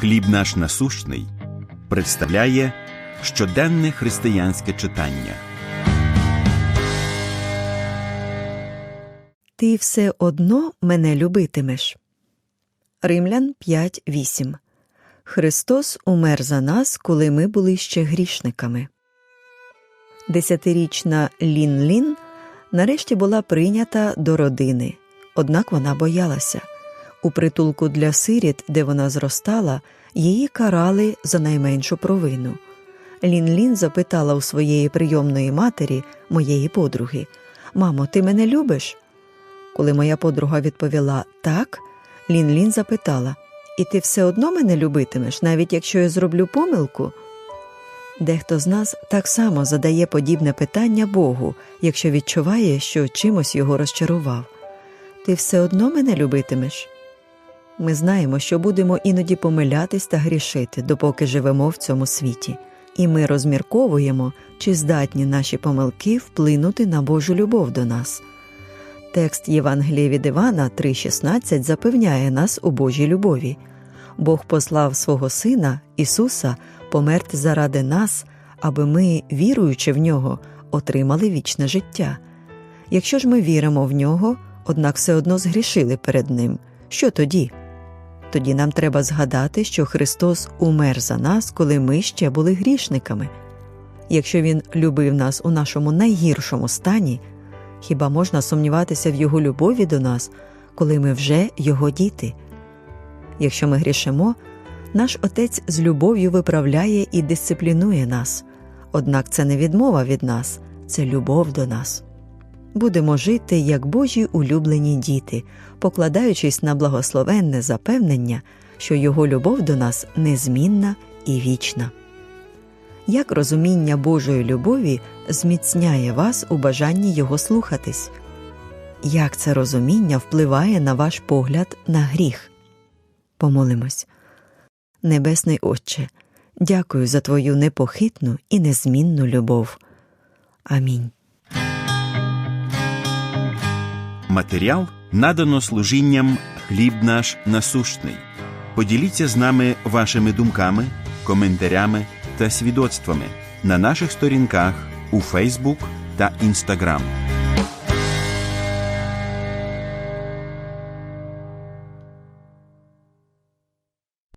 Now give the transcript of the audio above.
Хліб наш насущний представляє щоденне християнське читання. Ти все одно мене любитимеш. Римлян 5.8 Христос умер за нас, коли ми були ще грішниками. Десятирічна Лін Лін нарешті була прийнята до родини, однак вона боялася. У притулку для сиріт, де вона зростала, її карали за найменшу провину. Лін Лін запитала у своєї прийомної матері, моєї подруги Мамо, ти мене любиш? Коли моя подруга відповіла так, Лін Лін запитала І ти все одно мене любитимеш, навіть якщо я зроблю помилку? Дехто з нас так само задає подібне питання Богу, якщо відчуває, що чимось його розчарував. Ти все одно мене любитимеш? Ми знаємо, що будемо іноді помилятись та грішити, допоки живемо в цьому світі, і ми розмірковуємо, чи здатні наші помилки вплинути на Божу любов до нас. Текст Євангелія від Івана 3,16 запевняє нас у Божій любові. Бог послав свого Сина Ісуса померти заради нас, аби ми, віруючи в нього, отримали вічне життя. Якщо ж ми віримо в нього, однак все одно згрішили перед Ним, що тоді? Тоді нам треба згадати, що Христос умер за нас, коли ми ще були грішниками. Якщо Він любив нас у нашому найгіршому стані, хіба можна сумніватися в Його любові до нас, коли ми вже Його діти? Якщо ми грішимо, наш Отець з любов'ю виправляє і дисциплінує нас, однак це не відмова від нас, це любов до нас. Будемо жити як Божі улюблені діти, покладаючись на благословенне запевнення, що Його любов до нас незмінна і вічна. Як розуміння Божої любові зміцняє вас у бажанні Його слухатись? Як це розуміння впливає на ваш погляд на гріх? Помолимось. Небесний Отче, дякую за Твою непохитну і незмінну любов. Амінь. Матеріал надано служінням Хліб наш насущний. Поділіться з нами вашими думками, коментарями та свідоцтвами на наших сторінках у Фейсбук та Інстаграм.